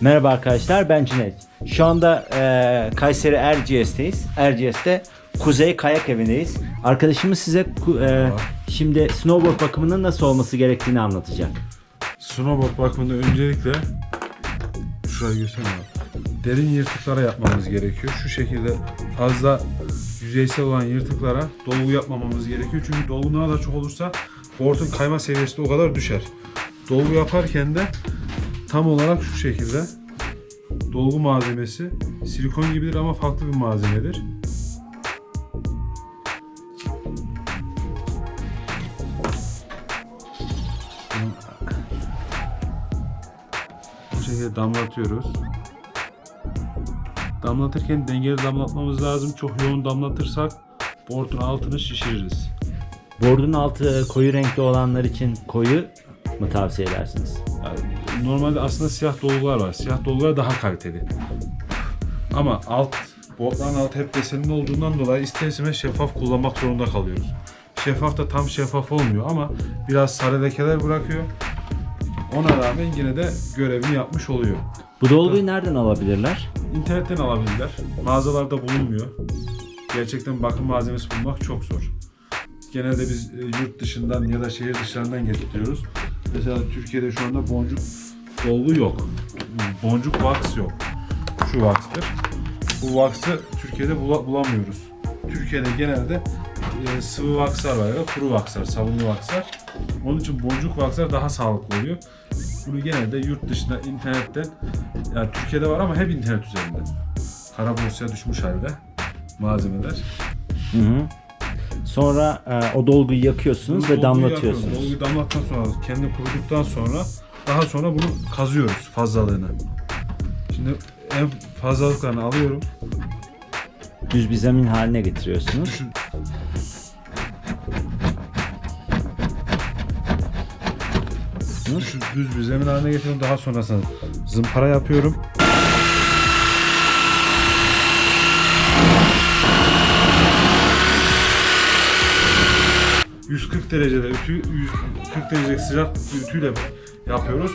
Merhaba arkadaşlar ben Cüneyt. Şu anda e, Kayseri Erciyes'teyiz. Erciyes'te Kuzey Kayak Evi'ndeyiz. Arkadaşımız size e, şimdi snowboard bakımının nasıl olması gerektiğini anlatacak. Snowboard bakımında öncelikle şurayı göstereyim abi. Derin yırtıklara yapmamız gerekiyor. Şu şekilde fazla yüzeysel olan yırtıklara dolgu yapmamamız gerekiyor. Çünkü dolgu ne kadar çok olursa board'un kayma seviyesi de o kadar düşer. Dolgu yaparken de tam olarak şu şekilde dolgu malzemesi silikon gibidir ama farklı bir malzemedir. Bu şekilde damlatıyoruz. Damlatırken dengeli damlatmamız lazım. Çok yoğun damlatırsak board'un altını şişiririz. Board'un altı koyu renkli olanlar için koyu mu tavsiye edersiniz? Yani normalde aslında siyah dolgular var. Siyah dolgular daha kaliteli. Ama alt, boardların altı hep desenli olduğundan dolayı ister istemez şeffaf kullanmak zorunda kalıyoruz. Şeffaf da tam şeffaf olmuyor ama biraz sarı lekeler bırakıyor. Ona rağmen yine de görevini yapmış oluyor. Bu dolguyu nereden alabilirler? İnternetten alabilirler. Mağazalarda bulunmuyor. Gerçekten bakım malzemesi bulmak çok zor. Genelde biz e, yurt dışından ya da şehir dışlarından getiriyoruz. Mesela Türkiye'de şu anda boncuk dolgu yok. Boncuk wax yok. Şu wax'tır. Bu wax'ı Türkiye'de bula- bulamıyoruz. Türkiye'de genelde e, sıvı waxlar var ya kuru waxlar, sabunlu waxlar. Onun için boncuk waxlar daha sağlıklı oluyor. Bunu genelde yurt dışında internetten yani Türkiye'de var ama hep internet üzerinden. Kara borsaya düşmüş halde malzemeler. Hı hı. Sonra e, o dolguyu yakıyorsunuz ve Dolguyu damlatıyorsunuz. yapıyoruz. Dolguyu damlattıktan sonra, kendi kuruduktan sonra daha sonra bunu kazıyoruz fazlalığını. Şimdi en fazlalıklarını alıyorum. Düz bir zemin haline getiriyorsunuz. Düşün. Şu düz bir zemin haline getiriyorum. Daha sonrasında zımpara yapıyorum. ...140 derecede ütü, 140 derecelik sıcak bir ütüyle yapıyoruz.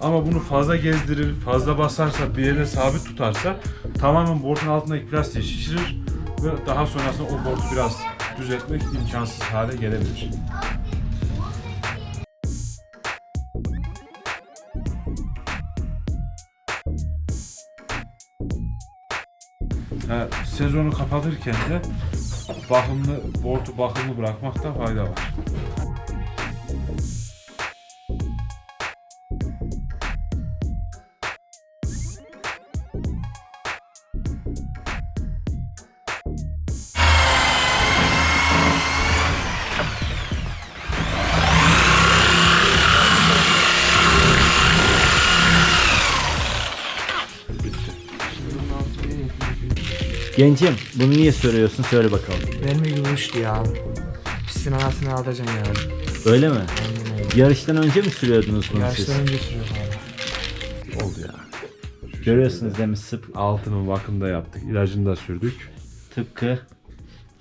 Ama bunu fazla gezdirir, fazla basarsa, bir yere sabit tutarsa tamamen board'un altındaki plastiği şişirir ve daha sonrasında o board'u biraz düzeltmek imkansız hale gelebilir. Sezonu kapatırken de bakımlı, board'u bakımlı bırakmakta fayda var. Gencim bunu niye soruyorsun söyle bakalım. Verme uçtu ya. Pistin anasını alacaksın yani. Öyle mi? Aynen öyle. Yarıştan önce mi sürüyordunuz bunu siz? Yaştan önce sürüyor hala. Oldu ya. Görüyorsunuz değil mi? Sıp Altının bakımda yaptık. ilacını da sürdük. tıpkı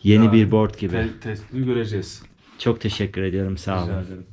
yeni Ya, bir board gibi. Te- testini göreceğiz. Çok teşekkür ediyorum sağ olun. Rica ederim.